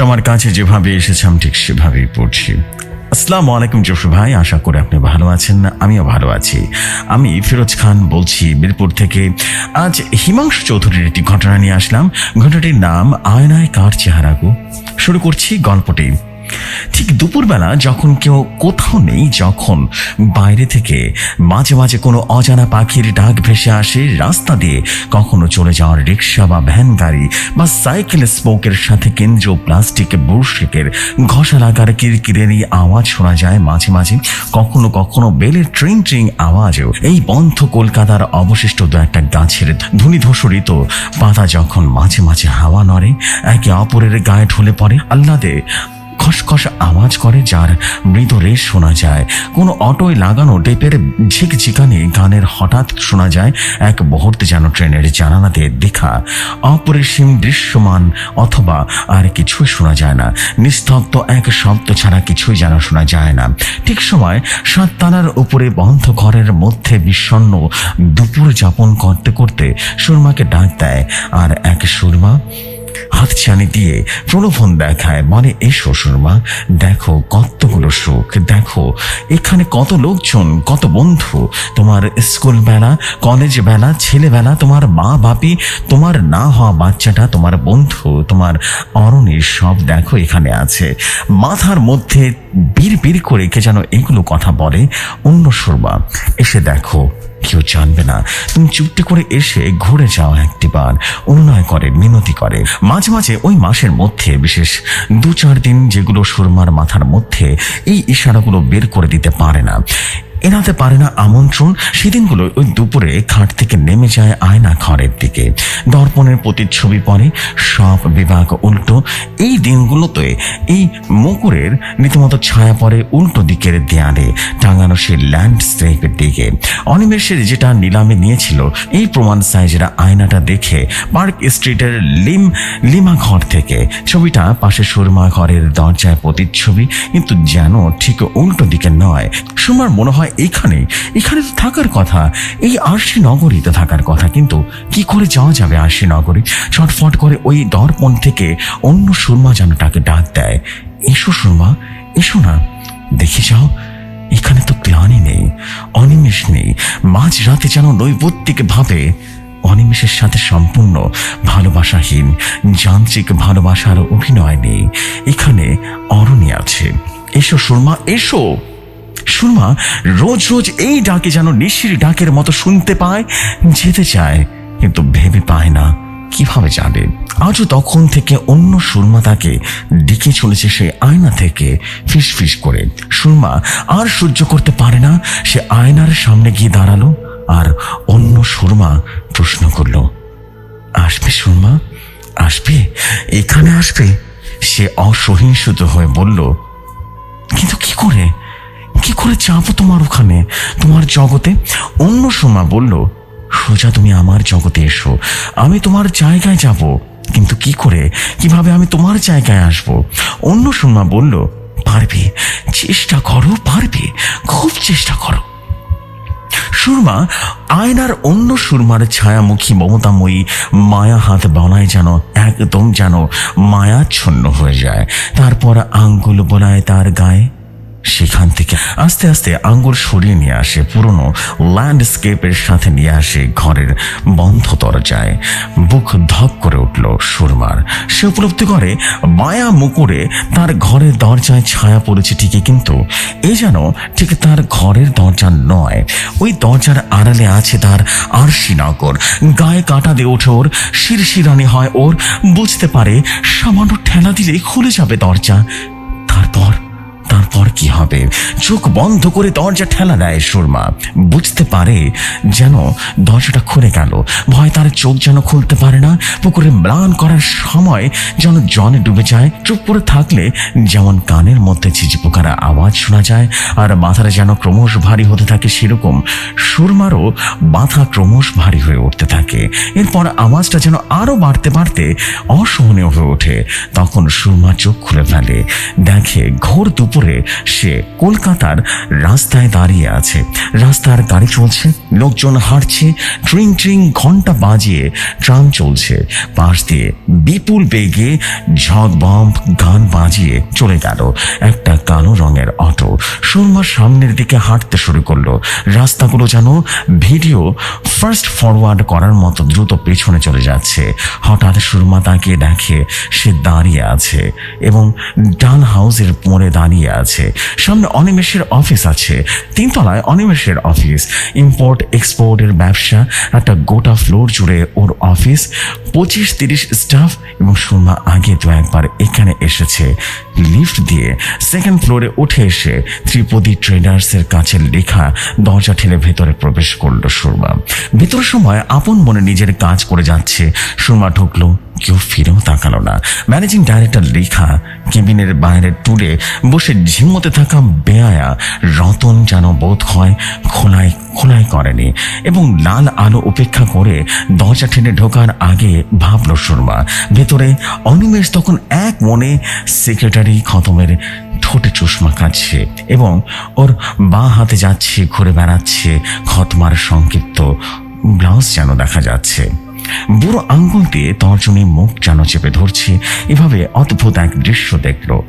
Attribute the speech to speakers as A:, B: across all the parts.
A: আমার কাছে যেভাবে এসেছে, আমি ঠিক সেভাবেই পড়ছি। আসসালামু আলাইকুম জফর ভাই, আশা করি আপনি ভালো আছেন, আমিও ভালো আছি। আমি ফিরোজ খান বলছি বীরপুর থেকে। আজ হিমাংশু চৌধুরীর একটি ঘটনা নিয়ে আসলাম। ঘটনাটির নাম আয়নায় কার চেহারা গো? শুরু করছি গল্পটি। ঠিক দুপুরবেলা যখন কেউ কোথাও নেই, যখন বাইরে থেকে মাঝে মাঝে কোনো অজানা পাখির ডাক ভেসে আসে, রাস্তা দিয়ে কখনো চলে যাওয়ার রিক্সা বা ভ্যান গাড়ি বা সাইকেল স্পোকের সাথে কেন্দ্রীয় প্লাস্টিক বুরশিকের ঘষা লাগার কিরকিরেরই আওয়াজ শোনা যায় মাঝে মাঝে। কখনো কখনো বেলের ট্রিং ট্রিং আওয়াজও এই বন্ধ কলকাতার অবশিষ্ট দু একটা গাছের ধুনি ধূসরিত পাতা যখন মাঝে মাঝে হাওয়া নড়ে, একে অপরের গায়ে ঢলে পড়ে। আল্লাদে খসখস আওয়াজ করে যার মৃদু রেশ শোনা যায়। কোনো অটোয় লাগানো টেপের ঝিকঝিকানি গানের হঠাৎ শোনা যায়, এক মুহূর্তে যেন ট্রেনের জানালাতে দেখা। অপরিসীম দৃশ্যমান অথবা আর কিছুই শোনা যায় না। নিস্তব্ধ এক শব্দ ছাড়া কিছুই যেন শোনা যায় না। ঠিক সময় সাততালার উপরে বন্ধ ঘরের মধ্যে বিষণ্ণ দুপুর যাপন করতে করতে সুরমাকে ডাক দেয়, আর এক সুরমা হাতছানি দিয়ে প্রলোভন দেখায়। মানে এসো সুরমা, দেখো কতগুলো সুখ। দেখো, এখানে কত লোকজন, কত বন্ধু। তোমার স্কুল বেলা, কলেজ বেলা ছেলেবেলা তোমার মা বাপি, তোমার না হওয়া বাচ্চাটা, তোমার বন্ধু, তোমার অরণের সব দেখো এখানে আছে। মাথার মধ্যে বীর বীর করে কে যেন এগুলো কথা বলে। অন্য সুরমা, এসে দেখো কেউ জানবে না। তুমি চুপটি করে এসে ঘুরে যাও একটিবার অনুনয় করে, মিনতি করে। মাঝে মাঝে ওই মাসের মধ্যে, বিশেষ দু চার দিন যেগুলো সুরমার মাথার মধ্যে, এই ইশারাগুলো বের করে দিতে পারে না। এড়াতে পারে না আমন্ত্রণ। সেদিনগুলো ওই দুপুরে খাট থেকে নেমে যায় আয়না ঘরের দিকে। দর্পণের প্রতিচ্ছবি পরে সব বিভাগ উল্টো। এই দিনগুলোতে এই মুকুরের রীতিমতো ছায়া পড়ে উল্টো দিকের দেয়ালে, টাঙানো সেই ল্যান্ডস্কেপের দিকে। অনিমেষের যেটা নিলামে নিয়েছিল, এই প্রমাণ সাইজেরা আয়নাটা দেখে পার্ক স্ট্রিটের লিম, লিমা ঘর থেকে। ছবিটা পাশে সুরমা ঘরের দরজায় প্রতিচ্ছবি, কিন্তু যেন ঠিক উল্টো দিকে নয়। সুরমার মনে হয় এখানে এখানে তো থাকার কথা। এই আরশি নগরীতে থাকার কথা। কিন্তু কি করে যাওয়া যাবে আরশি নগরী ছটফট করে ওই দর্পণ থেকে অন্য সুরমা যেন তাকে ডাক দেয়। এসো সুরমা, এসো না। দেখে যাও, এখানে তো ক্লানি নেই, অনিমেষ নেই। মাঝ রাতে যেন নৈবত্তিক ভাবে অনিমেষের সাথে সম্পূর্ণ ভালোবাসাহীন, যান্ত্রিক ভালোবাসার অভিনয় নেই। এখানে অরণি আছে। এসো সুরমা, এসো! সুরমা রোজ রোজ এই ডাকে যেন নিশির ডাকের মতো শুনতে পায়, যেতে চায়, কিন্তু ভেবে পায় না। কীভাবে যাবে আজও তখন থেকে অন্য সুরমা তাকে ডেকে চলেছে সেই আয়না থেকে ফিস ফিস করে। সুরমা আর সহ্য করতে পারে না, সে আয়নার সামনে গিয়ে দাঁড়াল আর অন্য সুরমা প্রশ্ন করল, আসবে সুরমা? আসবে? এখানে আসবে? সে অসহিংসুত হয়ে বলল, কিন্তু কি করে? কি করে যাব তোমার ওখানে? তোমার জগতে অন্য সোমা বলল, সোজা তুমি আমার জগতে এসো। আমি তোমার জায়গায় যাব। কিন্তু কি করে? কীভাবে আমি তোমার জায়গায় আসব? অন্য সোমা বলল, পারবে। চেষ্টা করো, পারবে। খুব চেষ্টা করো। সুরমা আয়নার অন্য সুরমার ছায়ামুখী মমতাময়ী মায়া হাত বলায় যেন, একদম যেন মায়াচ্ছন্ন হয়ে যায়। তারপর আঙ্গুল বলায় তার গায়ে। সেখান থেকে আস্তে আস্তে আঙ্গুল সরিয়ে নিয়ে আসে, পুরনো ল্যান্ডস্কেপের সাথে নিয়ে আসে ঘরের বন্ধ দরজায়। বুক ধক করে উঠল সুরমার। সে উপলব্ধি করে মায়া মুকুরে তার ঘরের দরজায় ছায়া পড়েছে ঠিকই, কিন্তু এ যেন ঠিক তার ঘরের দরজা নয়। ওই দরজার আড়ালে আছে তার আরশিনগর গায়ে কাটা দিয়ে ওঠে ওর, শিরশিরানি হয় ওর, বুঝতে পারে সামান্য ঠেলা দিলেই খুলে যাবে দরজা। তারপর তারপর কি হবে? চোখ বন্ধ করে দরজা ঠেলা দেয় সুরমা। বুঝতে পারে যেন দরজাটা খুলে গেল। ভয় তার চোখ যেন খুলতে পারে না। পুকুরে ম্লান করার সময় যেন জলে ডুবে যায়। চুপ করে থাকলে যেমন কানের মধ্যে ছিচি পোকার আওয়াজ শোনা যায়, আর মাথাটা যেন ক্রমশ ভারী হতে থাকে সেরকম, সুরমারও মাথা ক্রমশ ভারী হয়ে উঠতে থাকে। এরপর আওয়াজটা যেন আরও বাড়তে বাড়তে অসহনীয় হয়ে ওঠে। তখন সুরমা চোখ খুলে ফেলে। দেখে ঘোর দুপুরে সে কলকাতার রাস্তায় দাঁড়িয়ে আছে। রাস্তার গাড়ি চলছে, লোকজন হাঁটছে, ট্রিং ট্রিং ঘণ্টা বাজিয়ে ট্রাম চলছে। পাশ দিয়ে বিপুল বেগে ঝগ বম্ব গান বাজিয়ে চলে গেল। একটা কালো রঙের অটো। সুরমার সামনের দিকে হাঁটতে শুরু করল। রাস্তাগুলো যেন ভিডিও ফার্স্ট ফরওয়ার্ড করার মতো দ্রুত পেছনে চলে যাচ্ছে। হঠাৎ সুরমা তাকে দেখে সে দাঁড়িয়ে আছে এবং ডান হাউসের মোড়ে দাঁড়িয়ে আছে। সামনে অনিমেষের অফিস আছে। তিনতলায় অনিমেষের অফিস। ইম্পোর্ট, এক্সপোর্টের ব্যবসা, একটা গোটা ফ্লোর জুড়ে ওর অফিস। পঁচিশ, তিরিশ স্টাফ এবং সুরমা আগে তো একবার এখানে এসেছে। লিফট দিয়ে সেকেন্ড ফ্লোরে উঠে এসে ত্রিপদী ট্রেডার্সের কাছে লেখা দরজা ঠেলে ভেতরে প্রবেশ করল সুরমা। ভেতরের সময় আপন মনে নিজের কাজ করে যাচ্ছে। সুরমা ঢুকলো, কেউ ফিরেও তাকালো না। ম্যানেজিং ডাইরেক্টর লেখা কেবিনের বাইরের টুলে বসে ঝিমতে থাকা বেয়ায়া রতন যেন বোধ হয় খোলায় খোলাই করেনি এবং লাল আলো উপেক্ষা করে দরজা ঠেনে ঢোকার আগে ভাবলো সুরমা। ভেতরে অনিমেষ তখন এক মনে সেক্রেটারি খতমের ঠোঁটে চশমা কাটছে এবং ওর বাঁ হাতে যাচ্ছে, ঘুরে বেড়াচ্ছে খতমার সংক্ষিপ্ত ব্লাউজ যেন দেখা যাচ্ছে। বুড়ো আঙ্গুল দিয়ে তর্জনী মুখ যেন চেপে ধরছে। এভাবে অদ্ভুত এক দৃশ্য দেখল।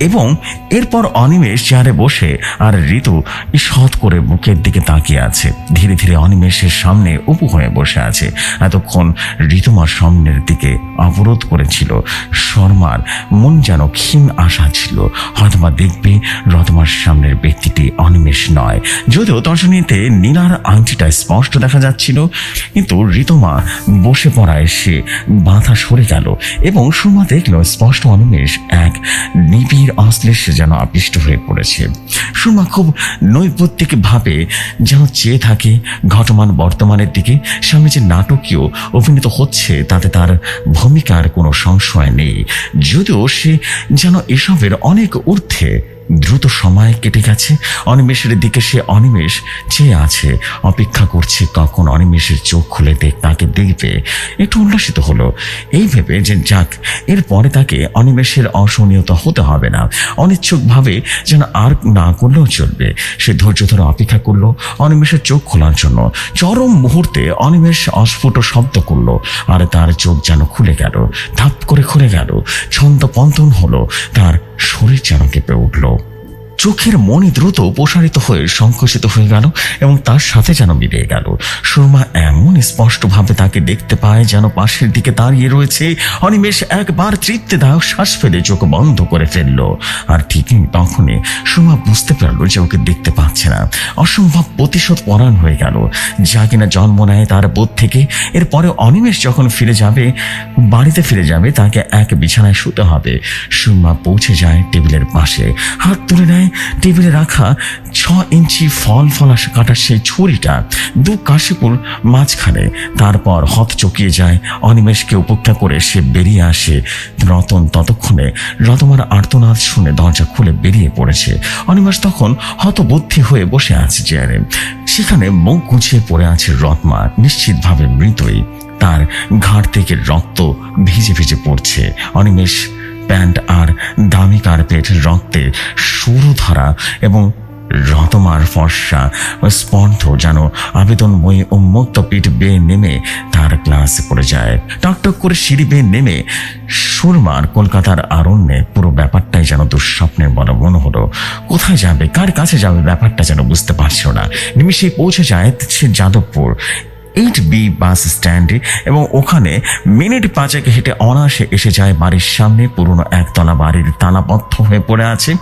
A: এবং এরপর অনিমেষ চেয়ারে বসে আর ঋতু সৎ করে বুকের দিকে তাকিয়ে আছে। ধীরে ধীরে অনিমেষের সামনে উপু হয়ে বসে আছে। এতক্ষণ ঋতুমার সামনের দিকে অবরোধ করেছিল। শর্মার মন যেন ক্ষীণ আশা ছিল। হয়তোবা দেখবে রতমার সামনের ব্যক্তিটি অনিমেষ নয়। যদিও তর্জনীতে নীলার আংটিটা স্পষ্ট দেখা যাচ্ছিল, কিন্তু ঋতুমা বসে পড়ায় সে বাধা সরে গেল এবং সুমা দেখল স্পষ্ট অনিমেষ এক নিবিড় অশ্লেষে যেন আবিষ্ট হয়ে পড়েছে। সুরমা খুব নৈপত্তিকভাবে ভাবে যেন চেয়ে থাকে ঘটমান বর্তমানের দিকে। সামনে যে নাটকীয় অভিনীত হচ্ছে, তাতে তার ভূমিকার কোনো সংশয় নেই। যদিও সে যেন এসবের অনেক ঊর্ধ্বে দ্রুত সময় কেটে গেছে। অনিমেষের দিকে সে অনিমেষ চেয়ে আছে। অপেক্ষা করছে কখন অনিমেষের চোখ খুলে দেখ তাকে দেখবে। একটু উল্লাসিত হলো। এই ভেবে যে যাক, এরপরে তাকে অনিমেষের অসহনীয়তা হতে হবে না। অনিচ্ছুকভাবে যেন আর না করলেও চলবে। সে ধৈর্য ধরে অপেক্ষা করল অনিমেষের চোখ খোলার জন্য। চরম মুহূর্তে অনিমেষ অস্ফুট শব্দ করল। আর তার চোখ যেন খুলে গেল। ধাপ করে খুলে গেল। ছন্দ পন্তন হলো। তার শরীর যেন কেঁপে উঠল। চোখের মনি দ্রুত প্রসারিত হয়ে সংকুচিত হয়ে গেল এবং তার সাথে যেন মিলিয়ে গেল। সুরমা এমন স্পষ্টভাবে তাকে দেখতে পায় যেন পাশের দিকে দাঁড়িয়ে রয়েছে। অনিমেষ একবার তৃপ্তিদায়ক শ্বাস ফেলে চোখ বন্ধ করে ফেলল। আর ঠিকই তখনই সুরমা বুঝতে পারল যে ওকে দেখতে পাচ্ছে না। অসম্ভব প্রতিশোধ পরায়ণ হয়ে গেল। যা কিনা জন্ম নেয় তার বোধ থেকে। এরপরে অনিমেষ যখন ফিরে যাবে, বাড়িতে ফিরে যাবে, তাকে এক বিছানায় শুতে হবে। সুরমা পৌঁছে যায় টেবিলের পাশে। হাত তুলে নেয় টেবিলে রাখা ছ ইঞ্চি ফল ফলা কাটার সেই ছুরিটা দু কাশিপুর মাঝখানে। তারপর হত চকিয়ে যায়, অনিমেষকে উপেক্ষা করে সে বেরিয়ে আসে। রতন ততক্ষণে রতমার আর্তনাদ শুনে দরজা খুলে বেরিয়ে পড়েছে। অনিমেষ তখন হতবুদ্ধি হয়ে বসে আছে চেয়ারে সেখানে মুখ গুছিয়ে পড়ে আছে রত্মা, নিশ্চিতভাবে মৃতই। তার ঘাড় থেকে রক্ত ভিজে ভিজে পড়ছে। অনিমেষ প্যান্ট আর দামি কার্পেট রক্তে সরু ধরা এবং রতমার ফর্সা স্পর্ধ যেন আবেদনময়ী উন্মুক্ত পিঠ বেয়ে নেমে তার ক্লাসে পড়ে যায়। টকটক করে সিঁড়ি বেয়ে নেমে সুরমার কলকাতার আরণ্যে পুরো ব্যাপারটাই যেন দুঃস্বপ্নের মনে মনে হলো কোথায় যাবে? কার কাছে যাবে? ব্যাপারটা যেন বুঝতে পারছিল না। নিমিষে পৌঁছে যায় সে যাদবপুর। এইট বি বাস স্ট্যান্ডে এবং ওখানে মিনিট পাঁচেক হেঁটে অনায়াসে এসে যায় বাড়ির সামনে। পুরনো একতলা বাড়ির তালাবদ্ধ হয়ে পড়ে আছে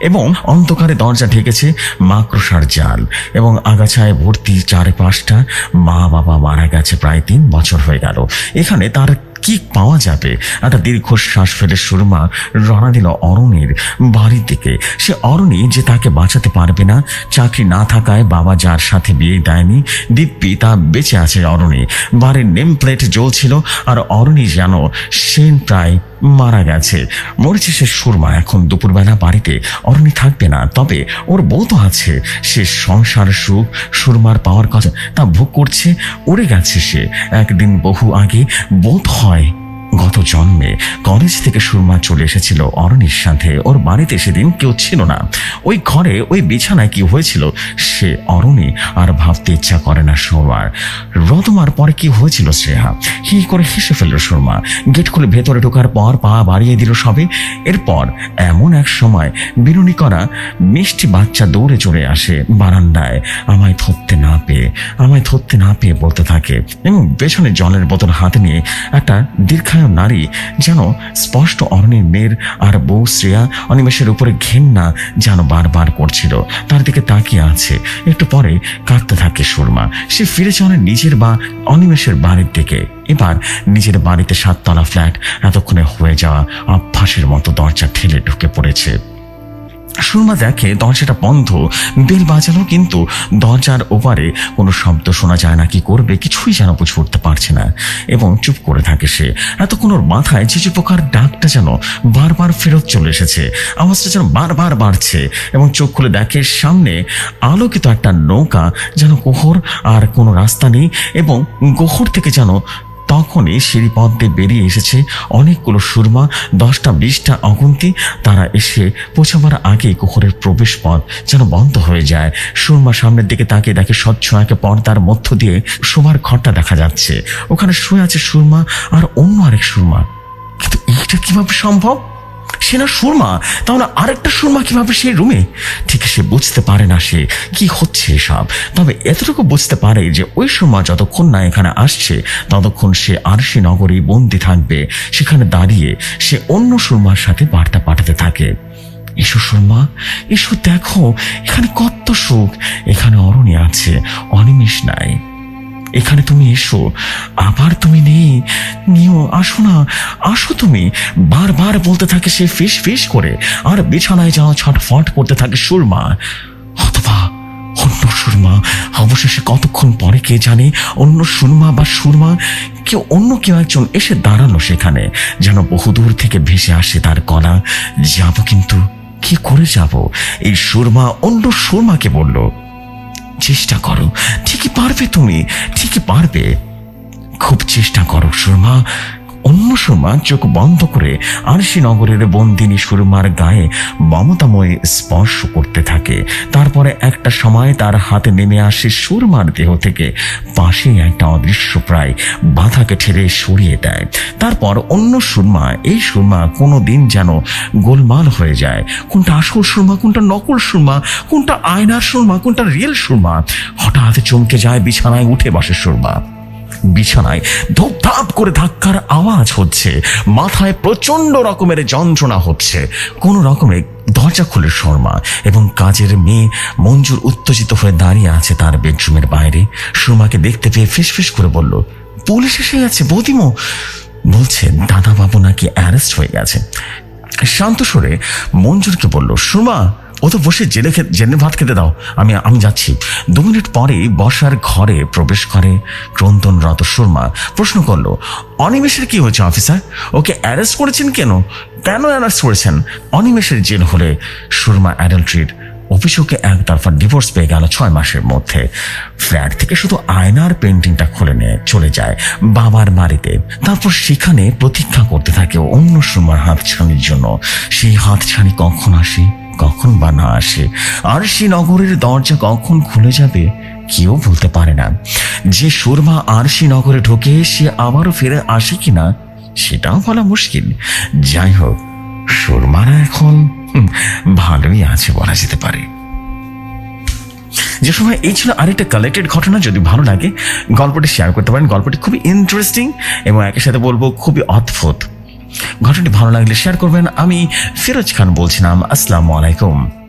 A: এবং অন্ধকারে দরজা ঢেকেছে মাকড়সার জাল এবং আগাছায় ভর্তি চারপাশটা মা বাবা মারা গেছে প্রায় তিন বছর হয়ে গেল। এখানে তার কি পাওয়া যাবে? একটা দীর্ঘশ্বাস ফেলে সুরমা রওনা দিল অরণির বাড়ির দিকে। সে অরণি যে তাকে বাঁচাতে পারবে না, চাকরি না থাকায় বাবা যার সাথে বিয়ে দেয়নি, দিব্যি তা বেঁচে আছে অরণি। বাড়ির নেম প্লেট জ্বলছিল আর অরণি যেন সেন প্রায় মারা গেছে। মরেছে সে সুরমা এখন দুপুরবেলা বাড়িতে। অরণি থাকবে না, তবে ওর বউ তো আছে। সে সংসার সুখ, সুরমার পাওয়ার কথা তা ভোগ করছে, উড়ে গেছে সে। একদিন বহু আগে বোধ হয় গত জন্মে কলেজ থেকে সুরমা চলে এসেছিল। অরণির সাথে ওর বাড়িতে সেদিন কেউ ছিল না। ওই ঘরে ওই বিছানায় কি হয়েছিল, সে অরণি আর ভাবতে ইচ্ছা করে না সুরমার। রতমার পরে কি হয়েছিল শ্রেয়া হি করে হেসে ফেলল সুরমা। গেট খুলে ভেতরে ঢোকার পর পা বাড়িয়ে দিল সবে। এরপর এমন এক সময় বিনুনি করা মিষ্টি বাচ্চা দৌড়ে চলে আসে বারান্দায়। আমায় ধরতে না পেয়ে, আমায় ধরতে না পেয়ে বলতে থাকে। এবং পেছনে জলের বোতল হাতে নিয়ে একটা দীর্ঘায়ু নারী যেন স্পষ্ট অরণির মেয়ের আর বউ শ্রেয়া অনিমেষের উপরে ঘেন্না যেন বারবার করছিল। তার দিকে তাকিয়ে আছে। একটু পরে কাঁদতে থাকে সুরমা। সে ফিরে চলে নিজের বা অনিমেষের বাড়ির দিকে। এবার নিজের বাড়িতে সাততলা ফ্ল্যাট, এতক্ষণে হয়ে যাওয়া অভ্যাসের মতো দরজা ঠেলে ঢুকে পড়েছে। সুরমা দেখে দরজাটা বন্ধ। বেল বাজালো কিন্তু দরজার ওপারে কোনো শব্দ শোনা যায় না, কি করবে কিছুই যেন বুঝে উঠতে পারছে না। এবং চুপ করে থাকে সে। এতক্ষণ ওর মাথায় চিচু পোকার ডাকটা যেন বারবার ফেরত চলে এসেছে। আওয়াজটা যেন বারবার বাড়ছে এবং চোখ খুলে দেখে সামনে আলোকিত একটা নৌকা যেন গোহর আর কোনো রাস্তা নেই এবং গোহর থেকে যেন তখনই সিঁড়িপথ দিয়ে বেরিয়ে এসেছে অনেকগুলো সুরমা, দশটা, বিশটা অগুন্তি। তারা এসে পৌঁছাবার আগেই কুকুরের প্রবেশ পথ যেন বন্ধ হয়ে যায়। সুরমা সামনের দিকে তাকিয়ে দেখে স্বচ্ছ একে পর্দার মধ্য দিয়ে শোবার ঘরটা দেখা যাচ্ছে। ওখানে শুয়ে আছে সুরমা আর অন্য আরেক সুরমা। কিন্তু এইটা কীভাবে সম্ভব? সে না সুরমা? তাহলে আরেকটা সুরমা কীভাবে সেই রুমে ঠিক সে বুঝতে পারে না সে। কি হচ্ছে এসব? তবে এতটুকু বুঝতে পারে যে ওই সুরমা যতক্ষণ না এখানে আসছে, ততক্ষণ সে আরশি নগরী বন্দি থাকবে। সেখানে দাঁড়িয়ে সে অন্য সুরমার সাথে বার্তা পাঠাতে থাকে। এসো সুরমা, এসো দেখো, এখানে কত সুখ। এখানে অরণি আছে, অনিমেষ নাই। এখানে তুমি এসো। আবার তুমি নেই। নিও, আসো না। আসো তুমি। বারবার বলতে থাকে সে ফিস ফিস করে। আর বিছানায় যাওয়া ছটফট করতে থাকে সুরমা। অথবা অন্য সুরমা। অবশেষে কতক্ষণ পরে কে জানে অন্য সুরমা বা সুরমা কেউ অন্য কেউ একজন এসে দাঁড়াল সেখানে। যেন বহুদূর থেকে ভেসে আসে তার গলা যাব কিন্তু কি করে যাব? এই সুরমা অন্য সুরমাকে বলল চেষ্টা করো। ঠিকই পারবে তুমি ঠিকই পারবে। খুব চেষ্টা করো সুরমা। অন্য সুরমা চোখ বন্ধ করে আরশি নগরের বন্দিনী সুরমার গায়ে মমতাময় স্পর্শ করতে থাকে। তারপরে একটা সময় তার হাতে নেমে আসে সুরমার দেহ থেকে। পাশেই একটা অদৃশ্য প্রায় বাধাকে ঠেলে সরিয়ে দেয়। তারপর অন্য সুরমা, এই সুরমা কোনো দিন যেন গোলমাল হয়ে যায়। কোনটা আসল সুরমা, কোনটা নকল সুরমা, কোনটা আয়নার সুরমা, কোনটা রিয়েল সুরমা? হঠাৎ চমকে যায় বিছানায় উঠে বসে সুরমা। বিছানায় ধূপধাপ করে ধাক্কার আওয়াজ হচ্ছে। মাথায় প্রচণ্ড রকমের যন্ত্রণা হচ্ছে। কোন রকমে দরজা খুলে শর্মা এবং কাজের মেয়ে মঞ্জুর উত্তেজিত হয়ে দাঁড়িয়ে আছে তার বেডরুমের বাইরে। সুরমাকে দেখতে পেয়ে ফিসফিস করে বলল, পুলিশ এসে গেছে, বৌদিমো। বলছে দাদা বাবু নাকি অ্যারেস্ট হয়ে গেছে। শান্ত সুরে মঞ্জুরকে বলল সুরমা ও তো বসে জেলে জেলে ভাত খেতে দাও। আমি আমি যাচ্ছি। দু মিনিট পরেই বসার ঘরে প্রবেশ করে ক্রন্দনরত সুরমা। প্রশ্ন করল, অনিমেষের কি হয়েছে, অফিসার? ওকে অ্যারেস্ট করেছেন কেন? কেন অ্যারেস্ট করেছেন? অনিমেষের জেল হলে সুরমা অ্যাডাল্ট্রির অফিসকে একতরফা ডিভোর্স পেয়ে গেল ছয় মাসের মধ্যে। ফ্ল্যাট থেকে শুধু আয়নার পেন্টিংটা খুলে নিয়ে চলে যায় বাবার বাড়িতে। তারপর সেখানে প্রতীক্ষা করতে থাকে অন্য সুরমার হাতছানির জন্য। সেই হাতছানি কখন আসে? কখন বা না আসে। আর সে নগরের দরজা কখন খুলে যাবে, কেউ বলতে পারে না। যে সুরমা আরশি নগরে ঢোকে, সে আবারও ফিরে আসে কিনা, সেটাও বলা মুশকিল। যাই হোক, সুরমারা এখন ভালোই আছে বলা যেতে পারে। যে সময় এই ছিল আরেকটা কালেক্টেড ঘটনা, যদি ভালো লাগে, গল্পটি শেয়ার করতে পারেন। গল্পটি খুবই ইন্টারেস্টিং এবং একই সাথে বলব খুবই অদ্ভুত। ঘটনাটি ভালো লাগলে শেয়ার করবেন। আমি ফিরোজ খান বলছিলাম আসসালামু আলাইকুম।